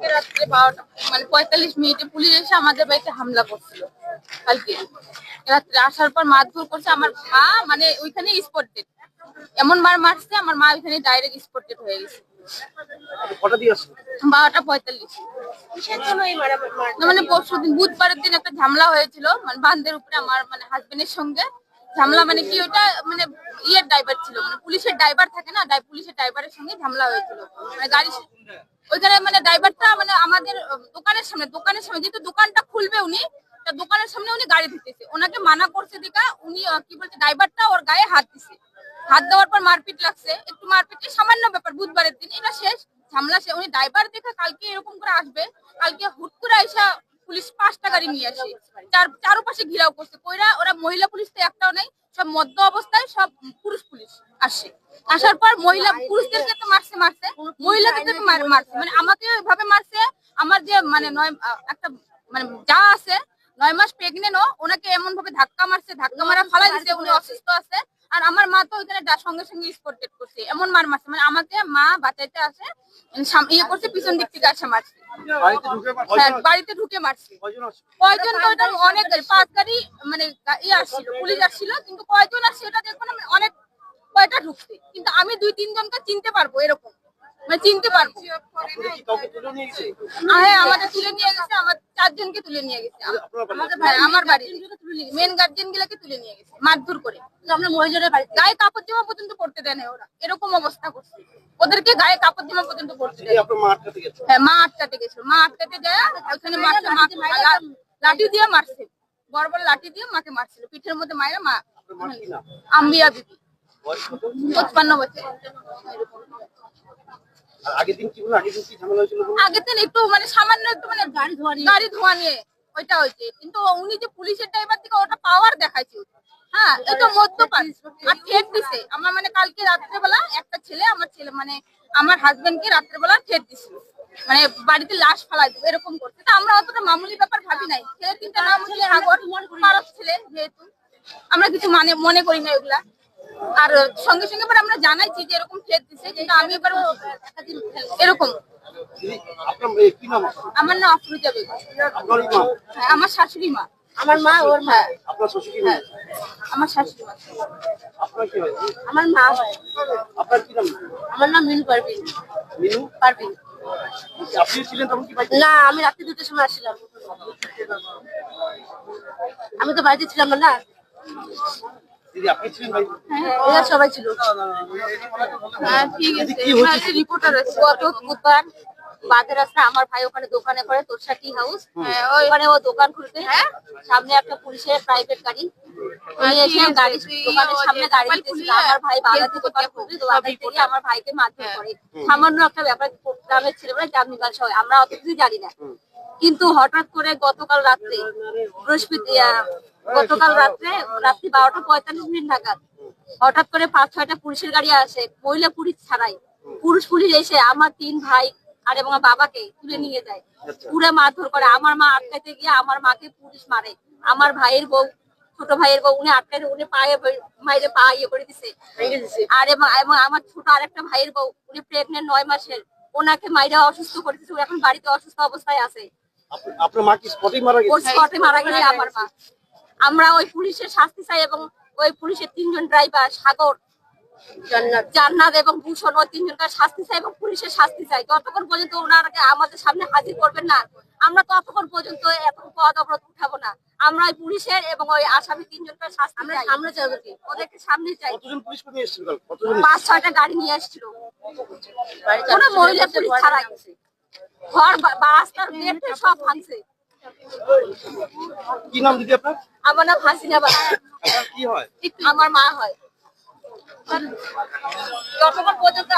কালকে রাত্রে বারোটা মানে পঁয়তাল্লিশ মিনিটে পুলিশ এসে আমাদের বাড়িতে হামলা করছিল কালকে। রাত্রে আসার পর মারধর করছে আমার মা মানে ওইখানে স্পটেড এমন মার মারছে আমার মা ওইখানে ডাইরেক্ট স্পটেড হয়ে গেছে। কটা বারোটা পঁয়তাল্লিশ। মানে পরশু দিন বুধবারের দিন একটা ঝামেলা হয়েছিল মানে বান্ধের উপরে আমার মানে হাজবেন্ডের সঙ্গে। ঝামেলা মানে কি ওটা মানে ইয়ের ড্রাইভার ছিল মানে পুলিশের ড্রাইভার থাকে না পুলিশের ড্রাইভারের সঙ্গে ঝামেলা হয়েছিল। মানে গাড়ি ওইখানে মানে ড্রাইভারটা মানে আমাদের দোকানের সামনে দোকানের সামনে, যেহেতু দোকানটা খুলবে উনি, তা দোকানের সামনে উনি গাড়ি দিতেছে ওনাকে মানা করছে দেখা উনি কি বলছে ড্রাইভারটা ওর গায়ে হাত দিছে। হাত দেওয়ার পর মারপিট লাগছে। একটু মারপিটে সামান্য ব্যাপার, বুধবারের দিন, এটা শেষ, ঝামেলা সে উনি ড্রাইভার দেখে কালকে এরকম করে আসবে, কালকে হুট করে আইসা পুলিশ পাঁচটা গাড়ি নিয়ে আসে। চার, চারপাশে ঘিরাও করছে। কইরা ওরা মহিলা পুলিশ তো একটাও নেই সব মদ্য অবস্থায় সব পুরুষ পুলিশ আসে। আসার পর মহিলা পুরুষদেরকে তো মারছে মারছে। মহিলাদেরকে মারছে। মানে আমাকে এভাবে মারছে আমার যে মানে নয় একটা মানে যা আছে নয় মাস প্রেগনেন্ট ওনাকে এমন ভাবে ধাক্কা মারছে ধাক্কা মারা ফালাই দিচ্ছে উনি অসুস্থ আছে। আর আমার মা তো ওইখানে সঙ্গে সঙ্গে স্পটেড করছে। এমন মার মারছে। মানে আমাকে মা বাঁচাইতে আসে ইয়ে করছে পিছন দিক থেকে আসে মারছে। বাড়িতে ঢুকে হ্যাঁ মারছে। কয়জন তো ওটা অনেক পাঁচ গাড়ি মানে ইয়ে আসছিল পুলিশ আসছিল কিন্তু কয়জন আসছে ওটা দেখব না মানে অনেক কয়টা ঢুকছে। কিন্তু আমি দুই তিনজনকে চিনতে পারব এরকম। মানে চিনতে পারব। হ্যাঁ আমাদের তুলে নিয়ে গেছে আমার চারজনকে তুলে নিয়ে গেছে। আমার বাড়ি। মেন গার্জিয়ান গুলাকে তুলে নিয়ে গেছে? মারধর করে। আমরা মহিলাদের বাড়ি গায়ে কাপড় জামা পর্যন্ত পড়তে দেয় না ওরা। এরকম অবস্থা করছে। ওদেরকে গায়ে কাপড় জামা পর্যন্ত পড়তে দেয় হ্যাঁ মা আটকাতে গেছিল। মা আটকাতে যায় ওখানে মাকে লাঠি দিয়ে মারছে। বড় বড় লাঠি দিয়ে মাকে মারছিল। পিঠের মধ্যে মায়েরা মা আম্বিয়া বিবি পঁচপান্ন বছর। আগের দিন কি হলো আগের দিন কি ঝামেলা হয়েছিল বলুন? আগের দিন একটু মানে সামান্য একটু মানে গাড়ি ধোয়া নিয়ে গাড়ি ধোয়া নিয়ে ওইটা হয়েছে। কিন্তু উনি যে পুলিশের ড্রাইভার থেকে ওটা পাওয়ার দেখাইছে হ্যাঁ এটা মদ্যপান। আর ঠেট দিছে। আমার মানে কালকে রাত্রেবেলা একটা ছেলে আমার ছেলে মানে আমার হাজবেন্ডকে রাত্রেবেলা ঠেট দিছিল। মানে বাড়িতে লাশ ফালাই দিবে এরকম করছে। তা আমরা অতটা মামুলি ব্যাপার ভাবি নাই। ছেলে তিনটা নাম হচ্ছে সাগর পারস ছেলে যেহেতু। আমরা কিছু মানে মনে করি না এগুলা। আর সঙ্গে সঙ্গে এবার আমরা জানাইছি যে এরকম ঠেট দিছে কিন্তু আমি এবার এরকম? আমার নাম আফরুজা বেগম। হ্যাঁ, আমার শাশুড়ি মা। আমার মা ওর মা। আপনার কি আমার শাশুড়ি মা। আপনার কি হয়েছে আমার মা হয়। আপনার কি নাম? আমার নাম মিনু পারভিন। মিনু? পারভিন। আপনি ছিলেন তখন কি বাড়িতে? না আমি রাত্রি দুটোর সময় আসছিলাম। আমি তো বাড়িতে ছিলাম না? না দিদি আপনি ছিলেন বাড়িতে এরা সবাই ছিল। হ্যাঁ ঠিক আছে। রিপোর্টার আছে গত বুধবার বাদের রাস্তা আমার ভাই ওখানে দোকানে করে তোরসা টি হাউস হ্যাঁ, ওখানে ও দোকান খুলতে। সামনে একটা পুলিশের প্রাইভেট গাড়ি। হ্যাঁ, দোকানের সামনে দাঁড়িয়ে আমার ভাই বাগাতে দোকান থেকে আমার ভাইকে মারধর হ্যাঁ। করে। সামান্য একটা ব্যাপার গ্রামের ছেলেমেয়েরা জামনিগাল সবাই আমরা অত কিছু জানি না। কিন্তু হঠাৎ করে গতকাল রাত্রে বৃহস্পতি গতকাল রাত্রে রাত্রি বারোটা পঁয়তাল্লিশ মিনিট নাগাদ হঠাৎ করে পাঁচ ছয়টা পুলিশের গাড়ি আসে মহিলা পুলিশ ছাড়াই। পুরুষ পুলিশ এসে আমার তিন ভাই আর এবং বাবাকে তুলে নিয়ে যায়। পুরো মারধর করে। আমার মা আটকাতে গিয়ে আমার মাকে পুলিশ মারে। আমার ভাইয়ের বউ ছোট ভাইয়ের বউ উনি আটকাতে উনি পায়ে মাইরে পা ইয়ে করে দিছে। আর এবং এবং আমার ছোট আরেকটা ভাইয়ের বউ উনি প্রেগনেন্ট নয় মাসের। ওনাকে মাইরা অসুস্থ করে দিছে। এখন বাড়িতে অসুস্থ অবস্থায় আছে। আপনার মা কি স্পটেই মারা গেছে? স্পটে মারা গেছে আমার মা। আমরা ওই পুলিশের শাস্তি চাই এবং ওই পুলিশের তিনজন ড্রাইভার সাগর জান্নাত জান্নাত এবং ভূষণ ওই তিনজনকার শাস্তি চাই এবং পুলিশের শাস্তি চাই। যতক্ষণ পর্যন্ত ওনারাকে আমাদের সামনে হাজির করবেন না। আমরা ততক্ষণ পর্যন্ত এত পদ অবরোধ উঠাবো না। আমরা ওই পুলিশের এবং ওই আসামি তিনজনকার শাস্তি আমরা সামনে চাই ওদেরকে ওদেরকে সামনে চাই এসেছিল? পাঁচ ছয়টা গাড়ি নিয়ে আসছিল কোনো মহিলা পুলিশ ছাড়াই। ঘর রাস্তার গেট সব ভাঙছে। কি নাম দিদি আপনার? আমার নাম হাসিনা বা কি হয়? আমার মা হয়। যতক্ষণ পর্যন্ত